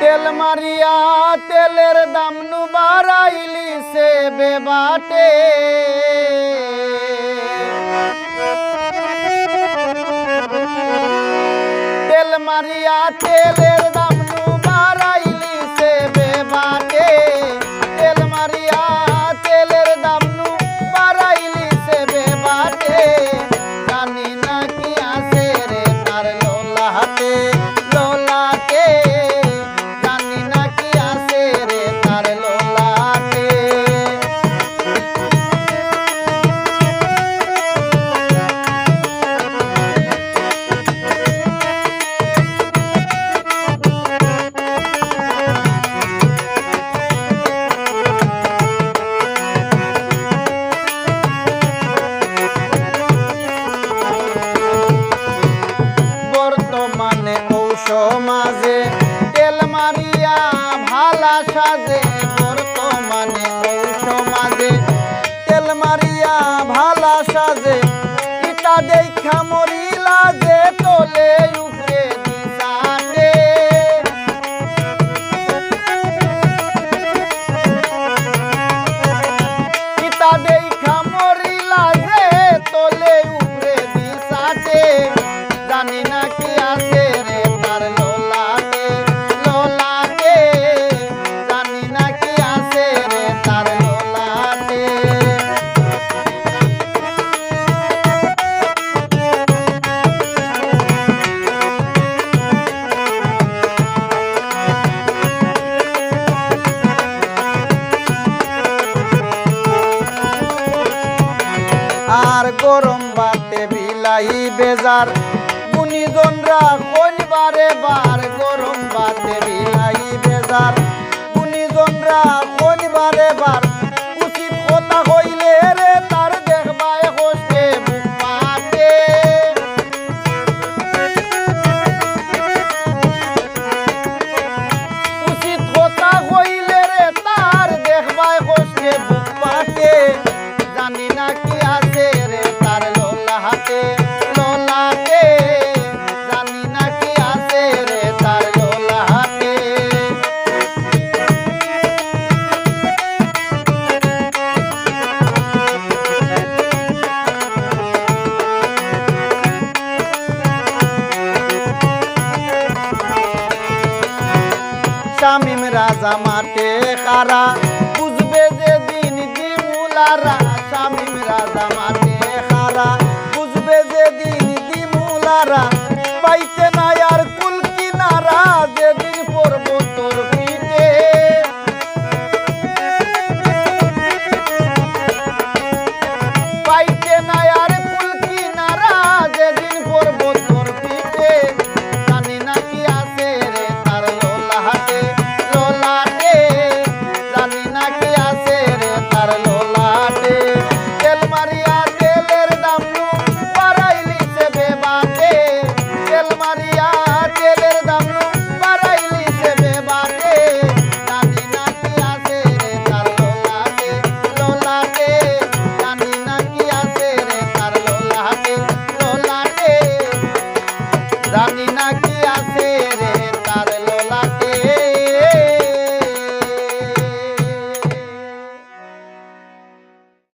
তেল মারিয়া তেলের দাম নু বাড়াইলি সে বেবাটে। তেল মারিয়া তেলের দাম সমাজে তেল মারিয়া ভালা সাজে। আর গরম বাতে বিলাই বেজার। গুণিজনরা কইবারে বার গরম বাতে বিলাই বেজার। গুণিজনরা রাজা মাঠে কারা বুঝবে যে দিন দিমুলারা স্বামী রাজা মাঠে কারা